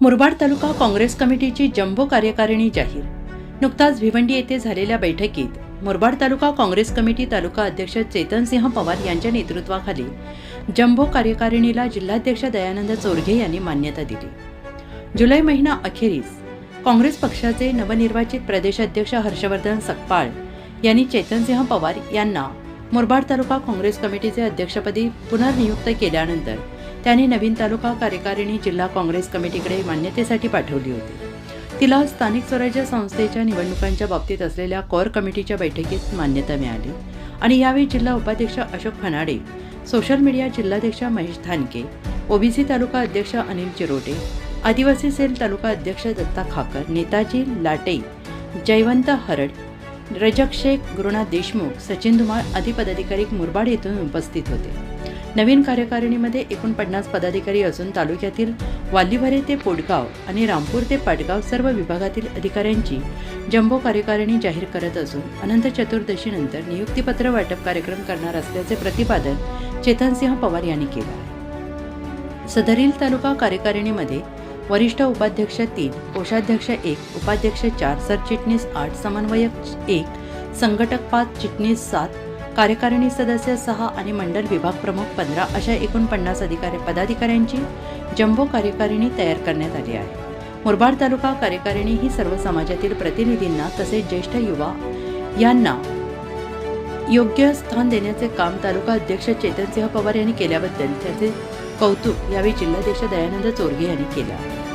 मुरबाड तालुका काँग्रेस कमिटीची जम्बो कार्यकारिणी जाहीर. नुकताच भिवंडी येथे झालेल्या बैठकीत मुरबाड तालुका काँग्रेस कमिटी तालुका अध्यक्ष चेतनसिंह पवार यांच्या नेतृत्वाखाली जम्बो कार्यकारिणीला जिल्हाध्यक्ष दयानंद चोरघे यांनी मान्यता दिली. जुलै महिना अखेरीस काँग्रेस पक्षाचे नवनिर्वाचित प्रदेशाध्यक्ष हर्षवर्धन सकपाळ यांनी चेतनसिंह पवार यांना मुरबाड तालुका काँग्रेस कमिटीचे अध्यक्षपदी पुनर्नियुक्त केल्यानंतर त्यांनी नवीन तालुका कार्यकारिणी जिल्हा काँग्रेस कमिटीकडे मान्यतेसाठी पाठवली होती. तिला स्थानिक स्वराज्य संस्थेच्या निवडणुकांच्या बाबतीत असलेल्या कोर कमिटीच्या बैठकीत मान्यता मिळाली आणि यावेळी जिल्हा उपाध्यक्ष अशोक फनाडे सोशल मीडिया जिल्हाध्यक्ष महेश थानके ओबीसी तालुका अध्यक्ष अनिल चिरोटे आदिवासी सेल तालुका अध्यक्ष दत्ता खाकर नेताजी लाटे जयवंत हरड रजक शेख गुरुनाथ देशमुख सचिन धुमाळ आदी पदाधिकारी मुरबाड येथून उपस्थित होते. नवीन कार्यकारिणीमध्ये एकूण पन्नास पदाधिकारी असून तालुक्यातील वाल्लीभरे ते पोटगाव आणि रामपूर ते पाटगाव सर्व विभागातील अधिकाऱ्यांची जम्बो कार्यकारिणी जाहीर करत असून अनंत चतुर्दशीनंतर नियुक्तीपत्र वाटप कार्यक्रम करणार असल्याचे प्रतिपादन चेतनसिंह पवार यांनी केलं आहे. सदरील तालुका कार्यकारिणीमध्ये वरिष्ठ उपाध्यक्ष तीन कोषाध्यक्ष एक उपाध्यक्ष चार सरचिटणीस आठ समन्वयक एक संघटक पाच चिटणीस सात कार्यकारिणी सदस्य सहा आणि मंडल विभाग प्रमुख पंधरा अशा एकूण पन्नास अधिकारी पदाधिकाऱ्यांची जम्बो कार्यकारिणी तयार करण्यात आली आहे. मुरबाड तालुका कार्यकारिणी ही सर्व समाजातील प्रतिनिधींना तसेच ज्येष्ठ युवा यांना योग्य स्थान देण्याचे काम तालुका अध्यक्ष चेतनसिंह पवार यांनी केल्याबद्दल त्याचे कौतुक यावेळी जिल्हाध्यक्ष दयानंद चोरगे यांनी केलं